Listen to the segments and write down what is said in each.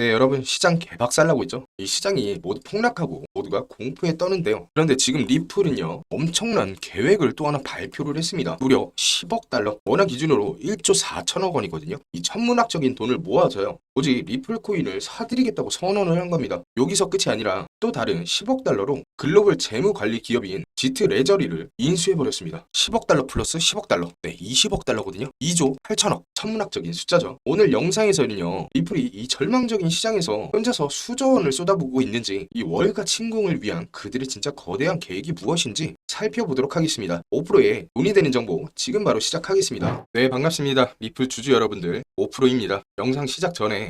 네, 여러분 시장 개박살나고 있죠. 이 시장이 모두 폭락하고 모두가 공포에 떠는데요. 그런데 지금 리플은요 엄청난 계획을 또 하나 발표를 했습니다. 무려 10억 달러, 원화 기준으로 1조 4천억 원이거든요. 이 천문학적인 돈을 모아서요. 오직 리플 코인을 사드리겠다고 선언을 한 겁니다. 여기서 끝이 아니라 또 다른 10억 달러로 글로벌 재무 관리 기업인 지트 레저리를 인수해 버렸습니다. 10억 달러 플러스 10억 달러. 네, 20억 달러거든요. 2조 8천억. 천문학적인 숫자죠. 오늘 영상에서는요. 리플이 이 절망적인 시장에서 혼자서 수조 원을 쏟아부고 있는지 이 월가 침공을 위한 그들의 진짜 거대한 계획이 무엇인지 살펴보도록 하겠습니다. 5%에 돈이 되는 정보 지금 바로 시작하겠습니다. 네, 반갑습니다. 리플 주주 여러분들. 5%입니다. 영상 시작 전에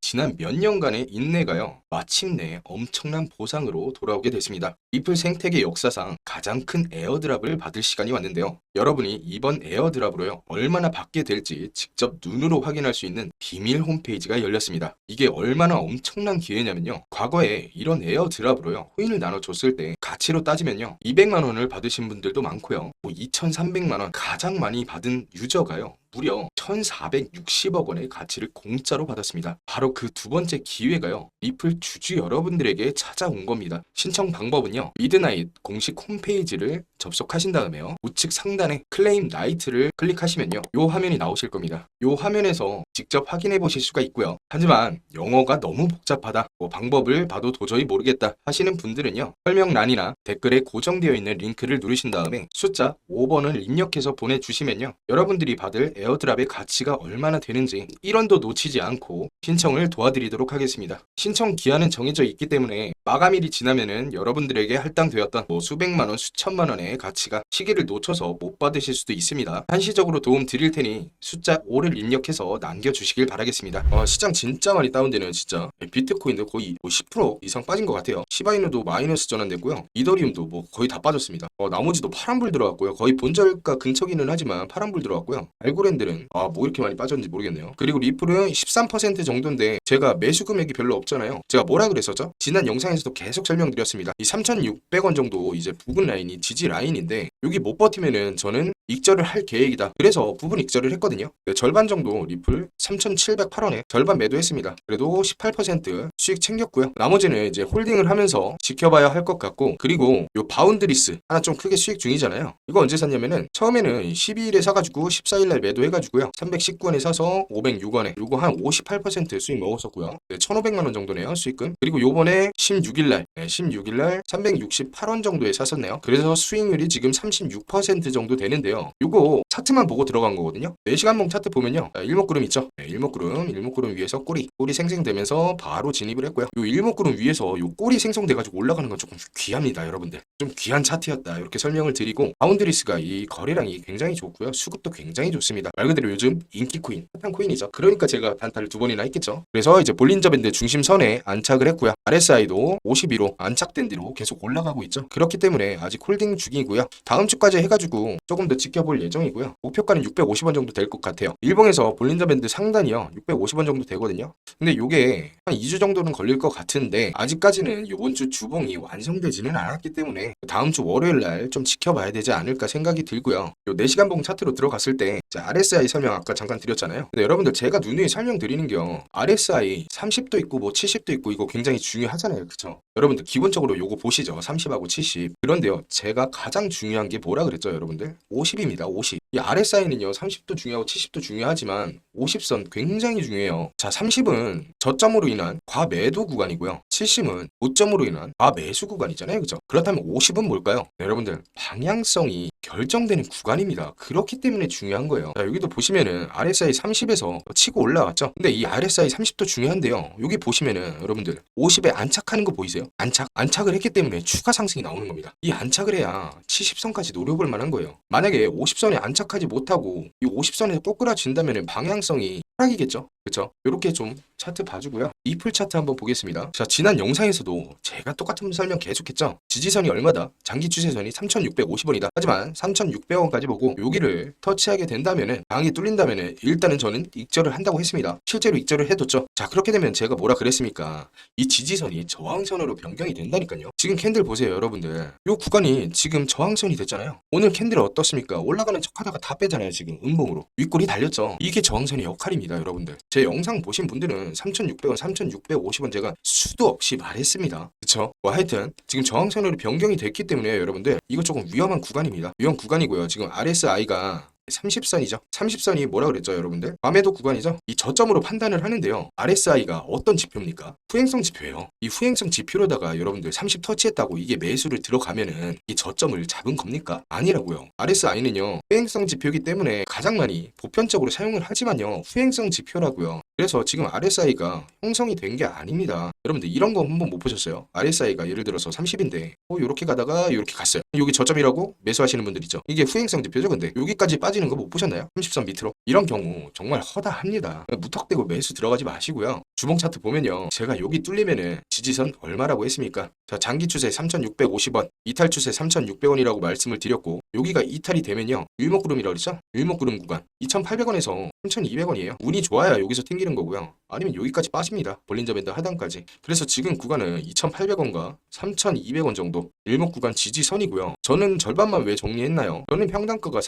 지난 몇 년간의 인내가요. 마침내 엄청난 보상으로 돌아오게 됐습니다. 리플 생태계 역사상 가장 큰 에어드랍을 받을 시간이 왔는데요. 여러분이 이번 에어드랍으로요. 얼마나 받게 될지 직접 눈으로 확인할 수 있는 비밀 홈페이지가 열렸습니다. 이게 얼마나 엄청난 기회냐면요. 과거에 이런 에어드랍으로요. 코인을 나눠줬을 때 가치로 따지면요. 200만 원을 받으신 분들도 많고요. 뭐 2,300만 원 가장 많이 받은 유저가요. 무려 1,460억 원의 가치를 공짜로 받았습니다. 바로 그 두 번째 기회가요. 리플 주주 여러분들에게 찾아온 겁니다. 신청 방법은요. 미드나잇 공식 홈페이지를 접속하신 다음에요. 우측 상단에 클레임 나이트를 클릭하시면요. 요 화면이 나오실 겁니다. 요 화면에서 직접 확인해 보실 수가 있고요. 하지만 영어가 너무 복잡하다. 뭐 방법을 봐도 도저히 모르겠다 하시는 분들은요. 설명란이나 댓글에 고정되어 있는 링크를 누르신 다음에 숫자 5번을 입력해서 보내주시면요. 여러분들이 받을 에어드랍의 가치가 얼마나 되는지 1원도 놓치지 않고 신청을 도와드리도록 하겠습니다. 신청 기한은 정해져 있기 때문에 마감일이 지나면은 여러분들에게 할당되었던 뭐 수백만 원, 수천만 원의 가치가 시기를 놓쳐서 못 받으실 수도 있습니다. 한시적으로 도움 드릴 테니 숫자 5를 입력해서 남겨주시길 바라겠습니다. 어, 시장 진짜 많이 다운되네요, 진짜. 비트코인도 거의 뭐 10% 이상 빠진 것 같아요. 시바이누도 마이너스 전환됐고요. 이더리움도 뭐 거의 다 빠졌습니다. 어, 나머지도 파란불 들어갔고요. 거의 본절가 근처기는 하지만 파란불 들어갔고요. 알고랜드는 아, 뭐 이렇게 많이 빠졌는지 모르겠네요. 그리고 리플은 13% 정도인데 제가 매수 금액이 별로 없잖아요. 제가 뭐라 그랬었죠? 지난 영상에서도 계속 설명드렸습니다. 이 3,600원 정도 이제 부근 라인이 지지 라인인데 여기 못 버티면은 저는 익절을 할 계획이다. 그래서 부분 익절을 했거든요. 네, 절반 정도 리플 3,708원에 절반 매도했습니다. 그래도 18% 수익 챙겼고요. 나머지는 이제 홀딩을 하면서 지켜봐야 할 것 같고 그리고 요 바운드리스 하나 좀 크게 수익 중이잖아요. 이거 언제 샀냐면은 처음에는 12일에 사가지고 14일날 매도해가지고요. 319원에 사서 506원에 그리고 한58% 수익 먹었었고요. 네, 1,500만 원 정도네요 수익금. 그리고 요번에 16일날 네, 16일날 368원 정도에 샀었네요. 그래서 수익률이 지금 36% 정도 되는데요. 요거 차트만 보고 들어간 거거든요. 4시간봉 차트 보면요. 아, 일목구름 있죠? 네, 일목구름, 일목구름 위에서 꼬리, 꼬리 생성되면서 바로 진입을 했고요. 요 일목구름 위에서 요 꼬리 생성돼가지고 올라가는 건 조금 귀합니다, 여러분들. 좀 귀한 차트였다 이렇게 설명을 드리고 바운드리스가 이 거래량이 굉장히 좋고요. 수급도 굉장히 좋습니다. 말 그대로 요즘 인기 코인, 핫한 코인이죠. 그러니까 제가 단타를 두 번이나 했겠죠. 그래서 이제 볼린저 밴드 중심선에 안착을 했고요. RSI도 52로 안착된 뒤로 계속 올라가고 있죠. 그렇기 때문에 아직 홀딩 중이고요. 다음 주까지 해가지고 조금 더 지켜볼 예정이고요. 목표가는 650원 정도 될 것 같아요. 일봉에서 볼린저 밴드 상단이요. 650원 정도 되거든요. 근데 요게 한 2주 정도는 걸릴 것 같은데 아직까지는 요번 주 주봉이 완성되지는 않았기 때문에 다음 주 월요일 날 좀 지켜봐야 되지 않을까 생각이 들고요. 요 4시간 봉 차트로 들어갔을 때 RSI 설명 아까 잠깐 드렸잖아요. 근데 여러분들 제가 누누이 설명드리는 겨 RSI 30도 있고 뭐 70도 있고 이거 굉장히 중요하잖아요. 그쵸? 여러분들 기본적으로 요거 보시죠. 30하고 70. 그런데요. 제가 가장 중요한 게 뭐라 그랬죠, 여러분들? 50입니다. 50. 이 RSI는요. 30도 중요하고 70도 중요하지만 50선 굉장히 중요해요. 자, 30은 저점으로 인한 과매도 구간이고요. 70은 고점으로 인한 과매수 구간이잖아요. 그죠? 그렇다면 50은 뭘까요? 네, 여러분들, 방향성이 결정되는 구간입니다. 그렇기 때문에 중요한 거예요. 자, 여기도 보시면은 RSI 30에서 치고 올라왔죠? 근데 이 RSI 30도 중요한데요. 여기 보시면은 여러분들 50에 안착하는 거 보이세요? 안착. 안착을 했기 때문에 추가 상승이 나오는 겁니다. 이 안착을 해야 70선까지 노려볼 만한 거예요. 만약에 50선에 안착 하지 못하고 이 50선에서 꼬꾸라진다면은 방향성이 하락이겠죠? 그쵸? 이렇게 좀 차트 봐주고요. 이풀 차트 한번 보겠습니다. 자, 지난 영상에서도 제가 똑같은 설명 계속했죠? 지지선이 얼마다? 장기 추세선이 3,650원이다. 하지만 3,600원까지 보고 여기를 터치하게 된다면은 방이 뚫린다면은 일단은 저는 익절을 한다고 했습니다. 실제로 익절을 해뒀죠. 자, 그렇게 되면 제가 뭐라 그랬습니까? 이 지지선이 저항선으로 변경이 된다니까요. 지금 캔들 보세요, 여러분들. 요 구간이 지금 저항선이 됐잖아요. 오늘 캔들 어떻습니까? 올라가는 척하다가 다 빼잖아요, 지금 음봉으로. 윗골이 달렸죠. 이게 저항선의 역할입니다, 여러분들. 제 영상 보신 분들은 3,600원, 3,650원 제가 수도 없이 말했습니다. 그쵸? 뭐 하여튼 지금 저항 채널이 변경이 됐기 때문에 여러분들 이거 조금 위험한 구간입니다. 위험 구간이고요. 지금 RSI가 30선이죠. 30선이 뭐라 그랬죠, 여러분들? 밤에도 구간이죠. 이 저점으로 판단을 하는데요. RSI가 어떤 지표입니까? 후행성 지표예요. 이 후행성 지표로다가 여러분들 30 터치했다고 이게 매수를 들어가면은 이 저점을 잡은 겁니까? 아니라고요. RSI는요. 후행성 지표이기 때문에 가장 많이 보편적으로 사용을 하지만요. 후행성 지표라고요. 그래서 지금 RSI가 형성이 된 게 아닙니다. 여러분들 이런 거 한번 못 보셨어요? RSI가 예를 들어서 30인데 어 요렇게 가다가 요렇게 갔어요. 여기 저점이라고 매수하시는 분들 있죠. 이게 후행성 지표죠. 근데 여기까지 빠지 는 거 못 보셨나요? 30선 밑으로. 이런 경우 정말 허다합니다. 무턱대고 매수 들어가지 마시고요. 주봉 차트 보면요. 제가 여기 뚫리면은 지지선 얼마라고 했습니까? 자, 장기 추세 3,650원, 이탈 추세 3,600원이라고 말씀을 드렸고 여기가 이탈이 되면요. 일목구름이라고 그랬죠? 일목구름 구간 2,800원에서 3,200원이에요. 운이 좋아야 여기서 튕기는 거고요. 아니면 여기까지 빠집니다. 볼린저 밴드 하단까지. 그래서 지금 구간은 2,800원과 3,200원 정도 일목 구간 지지선이고요. 저는 절반만 왜 정리했나요? 저는 평단가가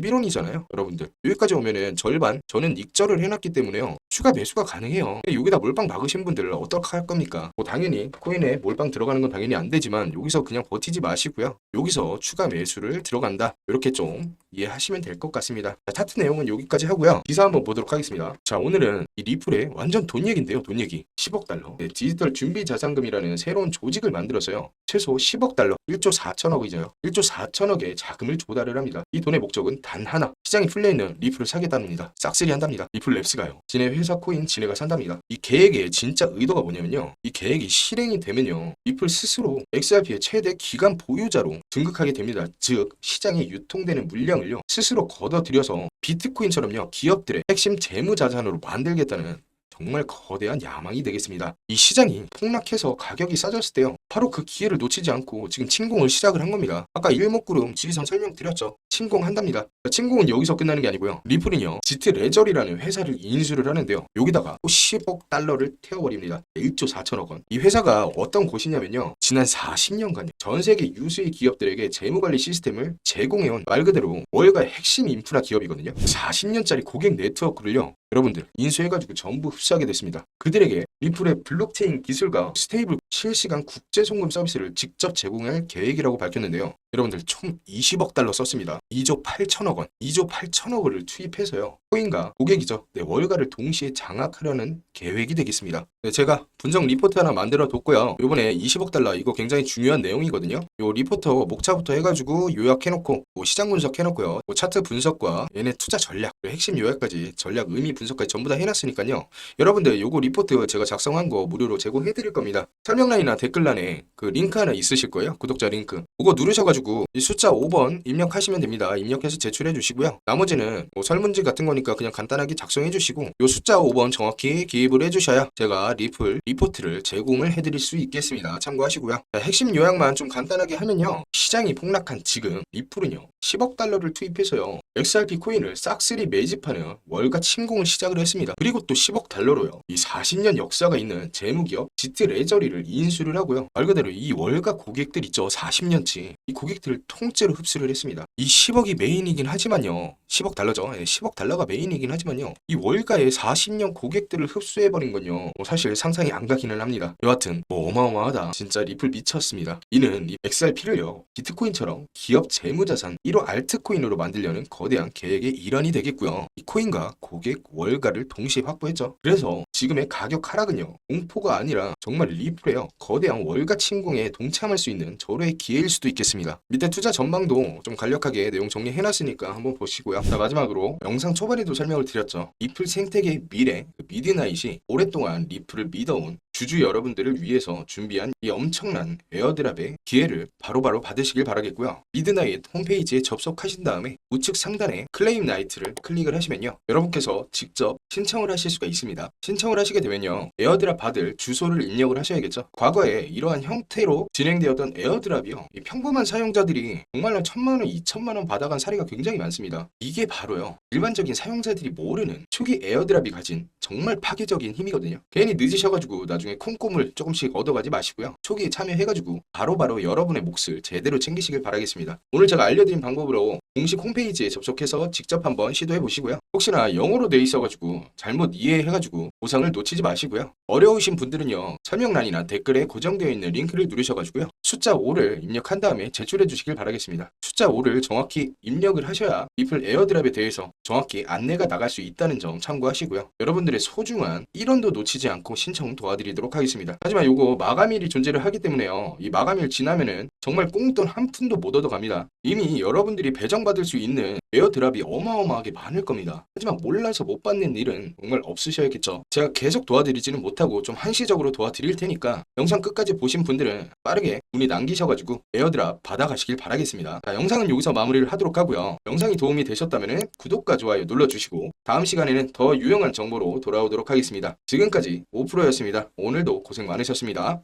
3,121원이잖아요. 여러분들. 여기까지 오면은 절반 저는 익절을 해놨기 때문에요. 추가 매수가 가능해요. 여기다 몰빵 박으신 분들 어떻게 할 겁니까? 뭐 당연히 코인에 몰빵 들어가는 건 당연히 안 되지만 여기서 그냥 버티지 마시고요. 여기서 추가 매수를 들어간다. 이렇게 좀 이해하시면 될 것 같습니다. 자, 차트 내용은 여기까지 하고요. 기사 한번 보도록 하겠습니다. 자, 오늘은 이 리플의 완전 돈 얘기인데요. 돈 얘기. 10억 달러. 네, 디지털 준비 자산금이라는 새로운 조직을 만들어서요. 최소 10억 달러, 1조 4천억이죠. 1조 4천억의 자금을 조달을 합니다. 이 돈의 목적은 단 하나. 시장이 풀려 있는 리플을 사겠답니다. 싹쓸이 한답니다. 리플 랩스가요. 지네 회사 코인 지네가 산답니다. 이 계획의 진짜 의도가 뭐냐면요. 이 계획이 실행이 되면요. 리플 스스로 XRP의 최대 기간 보유자로 등극하게 됩니다. 즉 시장에 유통되는 물량을요. 스스로 걷어들여서 비트코인처럼요. 기업들의 핵심 재무 자산으로 만들겠다는 정말 거대한 야망이 되겠습니다. 이 시장이 폭락해서 가격이 싸졌을 때요. 바로 그 기회를 놓치지 않고 지금 침공을 시작을 한 겁니다. 아까 일목구름 지리선 설명드렸죠. 침공한답니다. 침공은 여기서 끝나는 게 아니고요. 리플은요. 지트 레저리라는 회사를 인수를 하는데요. 여기다가 또 10억 달러를 태워버립니다. 1조 4천억 원. 이 회사가 어떤 곳이냐면요. 지난 40년간 전 세계 유수의 기업들에게 재무관리 시스템을 제공해온 말 그대로 월가 핵심 인프라 기업이거든요. 40년짜리 고객 네트워크를요. 여러분들 인수해가지고 전부 흡수하게 됐습니다. 그들에게 리플의 블록체인 기술과 스테이블 실시간 국제 송금 서비스를 직접 제공할 계획이라고 밝혔는데요. 여러분들 총 20억 달러 썼습니다. 2조 8천억 원, 2조 8천억 원을 투입해서요. 코인과 고객이죠. 네, 월가를 동시에 장악하려는 계획이 되겠습니다. 네, 제가 분석 리포트 하나 만들어 뒀고요. 이번에 20억 달러 이거 굉장히 중요한 내용이거든요. 요 리포터 목차부터 해가지고 요약해놓고 뭐 시장 분석 해놓고요. 뭐 차트 분석과 얘네 투자 전략, 핵심 요약까지 전략 의미 분석 까지 전부 다 해놨으니까요. 여러분들 요거 리포트 제가 작성한 거 무료로 제공해드릴 겁니다. 설명란이나 댓글란에 그 링크 하나 있으실 거예요. 구독자 링크. 그거 누르셔가지고 이 숫자 5번 입력하시면 됩니다. 입력해서 제출해 주시고요. 나머지는 뭐 설문지 같은 거니까 그냥 간단하게 작성해 주시고 요 숫자 5번 정확히 기입을 해 주셔야 제가 리플 리포트를 제공을 해드릴 수 있겠습니다. 참고하시고요. 자, 핵심 요약만 좀 간단하게 하면요. 시장이 폭락한 지금 리플은요. 10억 달러를 투입해서요. XRP 코인을 싹쓸이 매집하는 월가 침공을 시작을 했습니다. 그리고 또 10억 달러로요. 이 40년 역사가 있는 재무기업 지트 레저리를 인수를 하고요. 말 그대로 이 월가 고객들 있죠. 40년치. 이 고객들을 통째로 흡수를 했습니다. 이 10억이 메인이긴 하지만요. 10억 달러죠. 예, 10억 달러가 메인이긴 하지만요. 이 월가의 40년 고객들을 흡수해버린 건요. 뭐 사실 상상이 안 가기는 합니다. 여하튼 뭐 어마어마하다. 진짜 리플 미쳤습니다. 이는 이 XRP를요. 비트코인처럼 기업 재무자산 1호 알트코인으로 만들려는 거대한 계획의 일환이 되겠고요. 이 코인과 고객 월 가를 동시에 확보했죠. 그래서 지금의 가격 하락은요. 공포가 아니라 정말 리플에요. 거대한 월가 침공에 동참할 수 있는 절호의 기회일 수도 있겠습니다. 밑에 투자 전망도 좀 간략하게 내용 정리해놨으니까 한번 보시고요. 자 마지막으로 영상 초반에도 설명을 드렸죠. 리플 생태계의 미래, 그 미드나잇이 오랫동안 리플을 믿어온 주주 여러분들을 위해서 준비한 이 엄청난 에어드랍의 기회를 바로 바로 받으시길 바라겠고요. 미드나잇 홈페이지에 접속하신 다음에 우측 상단에 클레임 나이트를 클릭을 하시면요. 여러분께서 직접 신청을 하실 수가 있습니다. 신청을 하시게 되면요. 에어드랍 받을 주소를 입력을 하셔야겠죠. 과거에 이러한 형태로 진행되었던 에어드랍이요. 이 평범한 사용자들이 정말로 천만 원, 이천만 원 받아간 사례가 굉장히 많습니다. 이게 바로요. 일반적인 사용자들이 모르는 초기 에어드랍이 가진 정말 파괴적인 힘이거든요. 괜히 늦으셔가지고 나중에 콩고물 조금씩 얻어가지 마시고요. 초기에 참여해가지고 바로 바로 여러분의 몫을 제대로 챙기시길 바라겠습니다. 오늘 제가 알려드린 방법으로 공식 홈페이지에 접속해서 직접 한번 시도해 보시고요. 혹시나 영어로 돼 있어가지고 잘못 이해해가지고 보상을 놓치지 마시고요. 어려우신 분들은요 설명란이나 댓글에 고정되어 있는 링크를 누르셔가지고요 숫자 5를 입력한 다음에 제출해 주시길 바라겠습니다. 숫자 5를 정확히 입력을 하셔야 리플 에어드랍에 대해서 정확히 안내가 나갈 수 있다는 점 참고하시고요. 여러분들의 소중한 1원도 놓치지 않고 신청 도와드리도록 하겠습니다. 하지만 요거 마감일이 존재를 하기 때문에요. 이 마감일 지나면은 정말 꽁돈 한 푼도 못 얻어갑니다. 이미 여러분들이 배정받을 수 있는 에어드랍이 어마어마하게 많을 겁니다. 하지만 몰라서 못 받는 일은 정말 없으셔야겠죠. 제가 계속 도와드리지는 못하고 좀 한시적으로 도와드릴 테니까 영상 끝까지 보신 분들은 빠르게 문의 남기셔가지고 에어드랍 받아가시길 바라겠습니다. 자, 영상은 여기서 마무리를 하도록 하고요. 영상이 도움이 되셨다면 구독과 좋아요 눌러주시고 다음 시간에는 더 유용한 정보로 돌아오도록 하겠습니다. 지금까지 오프로였습니다. 오늘도 고생 많으셨습니다.